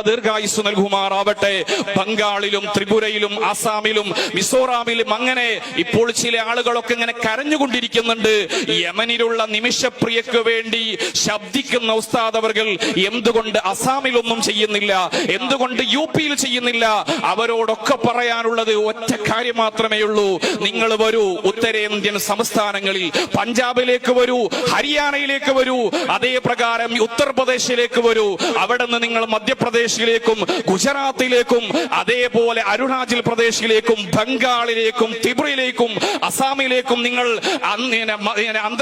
ദീർഘായുസ് നൽകുമാറാവട്ടെ. ബംഗാളിലും ത്രിപുരയിലും ആസാമിലും മിസോറാമിലും അങ്ങനെ ഇപ്പോൾ ചില ആളുകളൊക്കെ ഇങ്ങനെ കരഞ്ഞുകൊണ്ടിരിക്കുന്നുണ്ട്. യമനിലുള്ള നിമിഷപ്രിയക്ക് വേണ്ടി ശബ്ദിക്കുന്ന ഉസ്താദ് അവർകൾ എന്തുകൊണ്ട് അസാമിലൊന്നും ചെയ്യുന്നില്ല? എന്തുകൊണ്ട് യു പിയിൽ ചെയ്യുന്നില്ല? അവരോടൊക്കെ പറയാനുള്ളത് ഒറ്റ കാര്യം മാത്രമേ ഉള്ളൂ. നിങ്ങൾ വരൂ ഉത്തരേന്ത്യൻ സംസ്ഥാനങ്ങളിൽ. പഞ്ചാബിലേക്ക് വരൂ ഹരിയാനയിലേക്ക് വരൂ. അതേ പ്രകാരം ഉത്തർപ്രദേശിലേക്ക് വരൂ. അവിടെ നിന്ന് നിങ്ങൾ പ്രദേശിലേക്കും ഗുജറാത്തിലേക്കും അതേപോലെ അരുണാചൽ പ്രദേശിലേക്കും ബംഗാളിലേക്കും ത്രിപുരയിലേക്കും അസാമിലേക്കും നിങ്ങൾ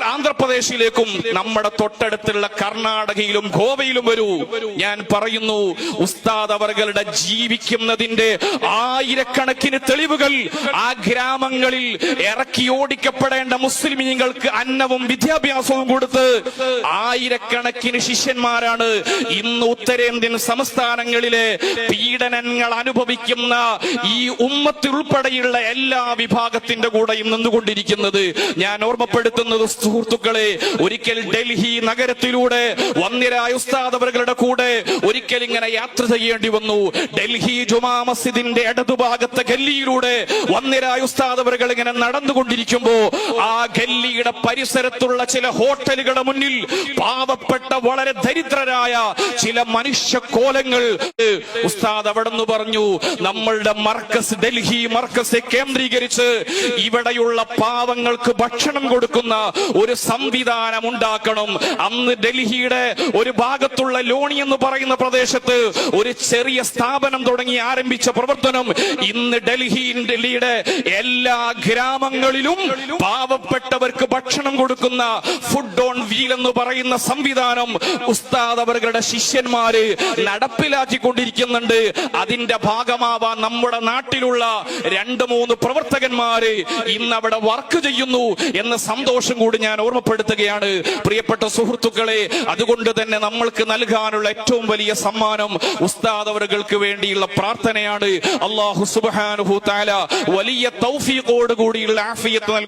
ആന്ധ്രാപ്രദേശിലേക്കും നമ്മുടെ തൊട്ടടുത്തുള്ള കർണാടകയിലും ഗോവയിലും വരൂ. ഞാൻ പറയുന്നു ഉസ്താദ് അവർകളുടെ ജീവിക്കുന്നതിന്റെ ആയിരക്കണക്കിന് തെളിവുകൾ ആ ഗ്രാമങ്ങളിൽ ഇറക്കി ഓടിക്കപ്പെടേണ്ട മുസ്ലിമീങ്ങൾക്ക് അന്നവും വിദ്യാഭ്യാസവും കൊടുത്ത് ആയിരക്കണക്കിന് ശിഷ്യന്മാരാണ് ഇന്ന് ഉത്തരേന്ത്യൻ സംസ്ഥാന സംസ്ഥാനങ്ങളിലെ പീഡനങ്ങൾ അനുഭവിക്കുന്ന ഈ ഉമ്മത്തിലുൾപ്പെടെയുള്ള എല്ലാ വിഭാഗത്തിന്റെ കൂടെയും നിന്നുകൊണ്ടിരിക്കുന്നത് ഞാൻ ഓർമ്മപ്പെടുത്തുന്നത് സുഹൃത്തുക്കളെ ഒരിക്കൽ ഡൽഹി നഗരത്തിലൂടെ വന്നിരായ ഉസ്താദവരുടെ കൂടെ ഒരിക്കൽ ഇങ്ങനെ യാത്ര ചെയ്യേണ്ടി വന്നു. ഡൽഹി ജുമാ മസ്ജിദിന്റെ ഇടതുഭാഗത്തെ ഗല്ലിയിലൂടെ വന്നിരായ ഉസ്താദ് ഇങ്ങനെ നടന്നുകൊണ്ടിരിക്കുമ്പോ ആ ഗല്ലിയുടെ പരിസരത്തുള്ള ചില ഹോട്ടലുകളുടെ മുന്നിൽ പാവപ്പെട്ട വളരെ ദരിദ്രരായ ചില മനുഷ്യ കോലങ്ങൾ ഉസ്താദ് അവിടെ നിന്ന് പറഞ്ഞു നമ്മളുടെ മർക്കസ് ഡൽഹി മർക്കസ് കേന്ദ്രീകരിച്ച് ഇവിടെയുള്ള പാവങ്ങൾക്ക് ഭക്ഷണം കൊടുക്കുന്ന ഒരു സംവിധാനം ഉണ്ടാക്കണം. അന്ന് ഡൽഹിയുടെ ഒരു ഭാഗത്തുള്ള ലോണി എന്ന് പറയുന്ന പ്രദേശത്ത് ഒരു ചെറിയ സ്ഥാപനം തുടങ്ങി ആരംഭിച്ച പ്രവർത്തനം ഇന്ന് ഡൽഹി ഡൽഹിയുടെ എല്ലാ ഗ്രാമങ്ങളിലും പാവപ്പെട്ടവർക്ക് ഭക്ഷണം കൊടുക്കുന്ന ഫുഡ് ഓൺ വീൽ എന്ന് പറയുന്ന സംവിധാനം ഉസ്താദ് അവരുടെ ശിഷ്യന്മാര് നടപ്പിലാക്കിക്കൊണ്ടിരിക്കുന്നുണ്ട് അതിന്റെ ഭാഗമാവാൻ നമ്മുടെ നാട്ടിലുള്ള രണ്ട് മൂന്ന് പ്രവർത്തകന്മാര് ഇന്ന് അവിടെ വർക്ക് ചെയ്യുന്നു എന്ന സന്തോഷം കൂടി ഞാൻ ഓർമ്മപ്പെടുത്തുകയാണ്. പ്രിയപ്പെട്ട സുഹൃത്തുക്കളെ അതുകൊണ്ട് തന്നെ നമ്മൾക്ക് നൽകാനുള്ള ഏറ്റവും വലിയ സമ്മാനം ഉസ്താദ് അവർക്ക് വേണ്ടിയുള്ള പ്രാർത്ഥനയാണ്. അള്ളാഹു സുബാനുഹു താല വലിയ തൗഫീഖോട് കൂടിയുള്ള ആഫിയത്ത് നൽകും